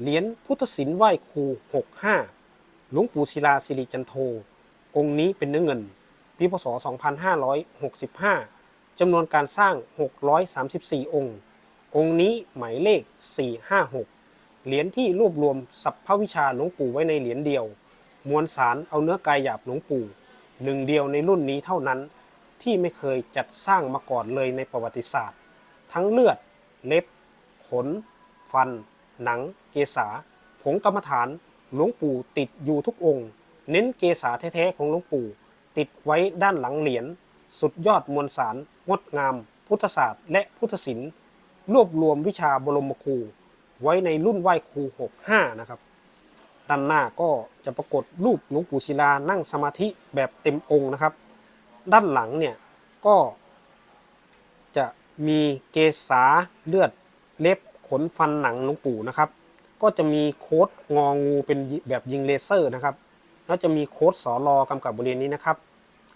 เหรียญพุทธศิลป์ไหว้ครู 65 หลวงปู่ศิลาสิริจันโท องค์นี้เป็นเนื้อเงิน ปีพศ 2565 จำนวนการสร้าง 634 องค์ องค์นี้หมายเลข 456 เหรียญที่รวบรวมสัพพวิชาหลวงปู่ไว้ในเหรียญเดียว มวลสารเอาเนื้อกายหยาบหลวงปู่ หนึ่งเดียวในรุ่นนี้เท่านั้น ที่ไม่เคยจัดสร้างมาก่อนเลยในประวัติศาสตร์ ทั้งเลือด เล็บ ขน ฟัน หนัง เกษาผงกรรมฐานหลวงปู่ติดอยู่ทุกองค์ เน้นเกษาแท้ๆของหลวงปู่ ติดไว้ด้านหลังเหรียญสุดยอดมวลสาร งดงาม พุทธศาสตร์ และพุทธศิลป์ รวบรวมวิชาบรมครู ไว้ในรุ่นไหว้ครู 65 นะครับ ด้านหน้าก็จะปรากฏรูปหลวงปู่ศิลานั่งสมาธิแบบเต็มองค์นะครับ ด้านหลังเนี่ยก็จะมีเกษาเลือดเล็บ ขนฟันหนังหลวงปู่นะครับ ก็จะมีโค้ดงองูเป็นแบบยิงเลเซอร์นะครับ แล้วจะมีโค้ดสอรอกำกับบริเวณนี้นะครับ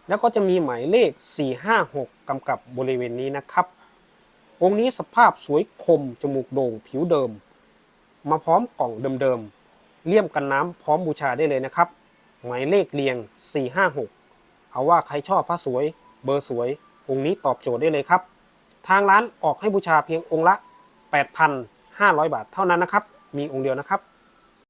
แล้วก็จะมีหมายเลข 456 กำกับบริเวณนี้นะครับ องค์นี้สภาพสวยคม จมูกโด่งผิวเดิม มาพร้อมกล่องเดิมๆเลี่ยมกันน้ำพร้อมบูชาได้เลยนะครับ หมายเลขเรียง 456 เอาว่าใครชอบพระสวย เบอร์สวย องค์นี้ตอบโจทย์ได้เลยครับ ทางร้านออกให้บูชาเพียงองค์ละ 8,500 บาทเท่านั้นนะครับ มีองค์เดียวนะครับ